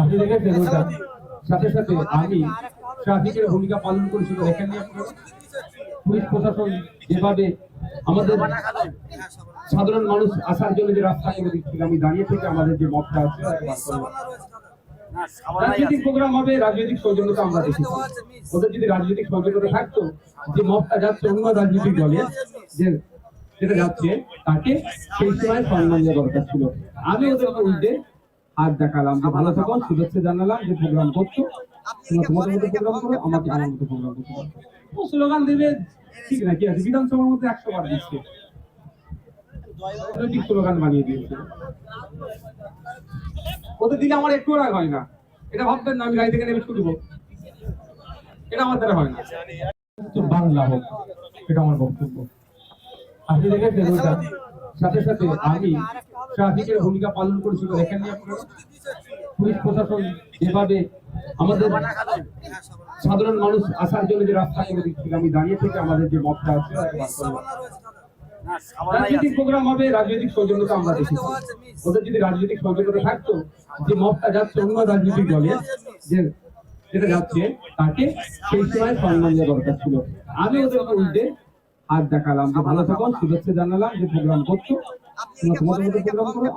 আপনি সাথে সাথে আমি ট্রাফিকের ভূমিকা পালন করেছিল দেখেন? পুলিশ প্রশাসন যেভাবে আমাদের সাধারণ মানুষ আসার জন্য যে রাস্তা করে দিচ্ছিল আমি দাঁড়িয়ে থেকে আমাদের যে মতটা আছে। রাজনৈতিক প্রোগ্রাম হবে, রাজনৈতিক সৌজন্যতা আমরা দেখেছি ওদের যদি রাজনৈতিক সৌজন্যতা থাকতো, যে মতটা যাচ্ছে অন্য রাজনৈতিক দলের যে যেটা যাচ্ছে, তাকে সেই সময় সম্মান দেওয়া দরকার ছিল আমি ওদেরকে উল্টে হাত দেখালাম। যে ভালো থাকো শুভেচ্ছা জানালাম, যে প্রোগ্রাম করছ। তোমরা তোমাদের মতো প্রোগ্রাম করো, আমাকে আমার মতো প্রোগ্রাম করতে পারো। স্লোগান দেবে ঠিক না কি আছে বিধানসভার মধ্যে একশো বার দিচ্ছে। স্লোগান বানিয়ে দিয়েছে। ওদের দিলে আমার একটু রাগ হয় না। এটা ভাববেন না, আমি গাড়ি থেকে নেমে ছুটবো। এটা আমার দ্বারা হয় না। বাংলা হোক, এটা আমার বক্তব্য। আপনি দেখেছেন সাথে সাথে আমি ট্রাফিকের ভূমিকা পালন করেছিল আপনারা? পুলিশ প্রশাসন যেভাবে আমাদের সাধারণ মানুষ আসার জন্য যে রাস্তা করে দিচ্ছিল আমি দাঁড়িয়ে থেকে আমাদের যে মতটা আছে। রাজনৈতিক প্রোগ্রাম হবে রাজনৈতিক সৌজন্যতা আমরা দেখেছি। ওদের যদি রাজনৈতিক সৌজন্যতা থাকতো যে মতটা যাচ্ছে অন্য রাজনৈতিক দলে যে যেটা যাচ্ছে তাকে সেই সময় সম্মান দেওয়া দরকার ছিল। আমি ওদেরকে উল্টে হাত দেখালাম। যে ভালো থাকো শুভেচ্ছা জানালাম যে প্রোগ্রাম করছ।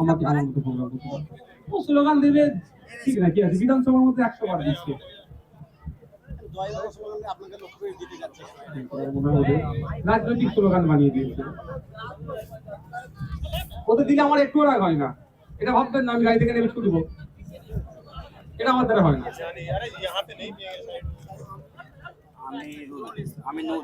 আমাকে আমার মতো প্রোগ্রাম করতে ও স্লোগান দেবে ঠিক না? আছে? বিধানসভার মধ্যে একশো বার দিচ্ছে। আপনাকে লক্ষ্য করে দিতে যাচ্ছে রাজনৈতিক স্লোগান বানিয়ে দিয়েছে। ওদের দিলে আমার একটু রাগ হয় না। এটা ভাববেন না আমি গাড়ি থেকে নেমে ছুটবো। এটা আমার দ্বারা হয় না। আমি আমি নূর